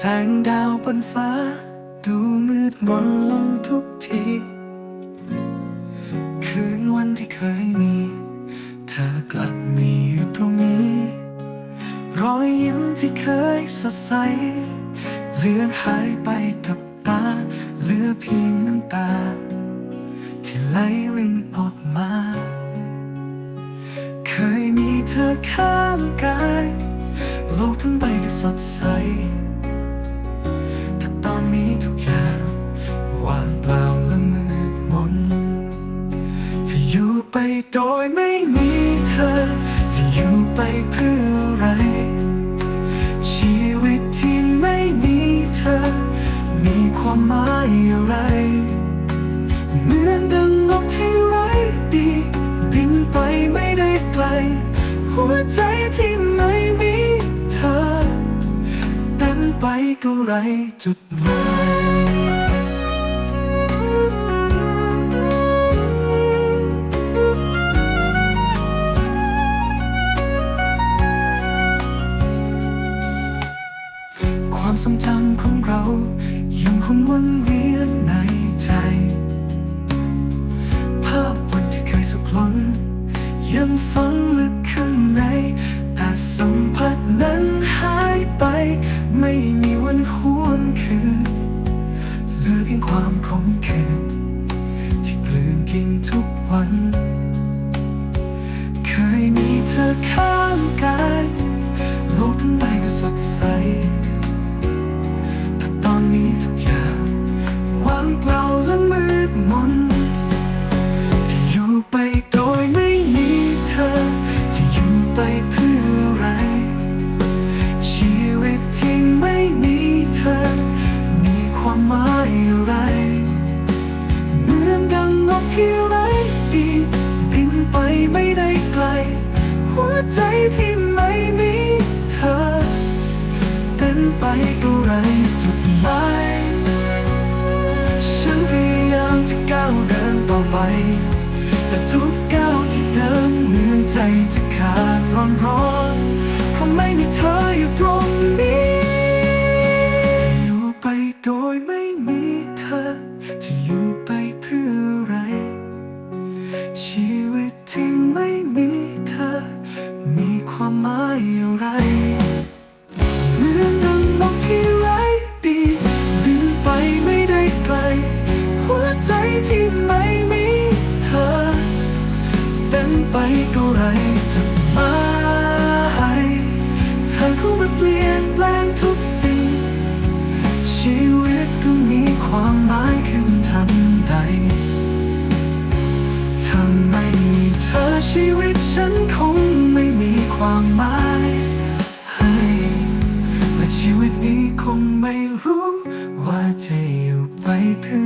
แสงดาวบนฟ้า ดูมืดมนลงทุกที คืนวันที่เคยมี เธอกลับมีอยู่ตรงนี้ รอยยิ้มที่เคยสดใส เลือนหายไปกับตา เหลือเพียงน้ำตา ที่ไหลรินออกมา เคยมีเธอข้างกาย โลกทั้งใบก็สดใส โดยไม่มีเธอ จะอยู่ไปเพื่ออะไร ชีวิตที่ไม่มีเธอ มีความหมายอะไรเหมือนดังนกที่ไร้ปีบินไปไม่ได้ไกล หัวใจที่ไม่มีเธอเดินไปก็ไรจุดหมาย ความทรงจำของเรา ยังคงวนเวียนในใจ ภาพวันที่เคยสุขล้น ยังฝังลึกข้างใน แต่สัมผัสนั้นหายไป ไม่มีวันหวนคืนเหลือเพียงความคงคืน ไปโดยไม่มีเธอ จะอยู่ไปเพื่ออะไร ชีวิตที่ไม่มีเธอ มีความหมายอะไรเหมือนดังนกที่ไร้ปีกบินไปไม่ได้ไกล หัวใจที่ไม่มีเธอเดินไปก็ไรจุดหมายฉันพยายามจะก้าวเดินต่อไป แต่ทุกก้าวที่เดินเหมือนใจจะขาดร้อนร้อน ก็ไรจุดหมายเธอเข้ามาเปลี่ยนแปลงทุกสิ่ง ชีวิตก็มีความหมายขึ้นทันใดถ้าไม่มีเธอชีวิตฉันคงไม่มีความหมายให้และชีวิตนี้คงไม่รู้ว่าจะอยู่ไปเพื่อ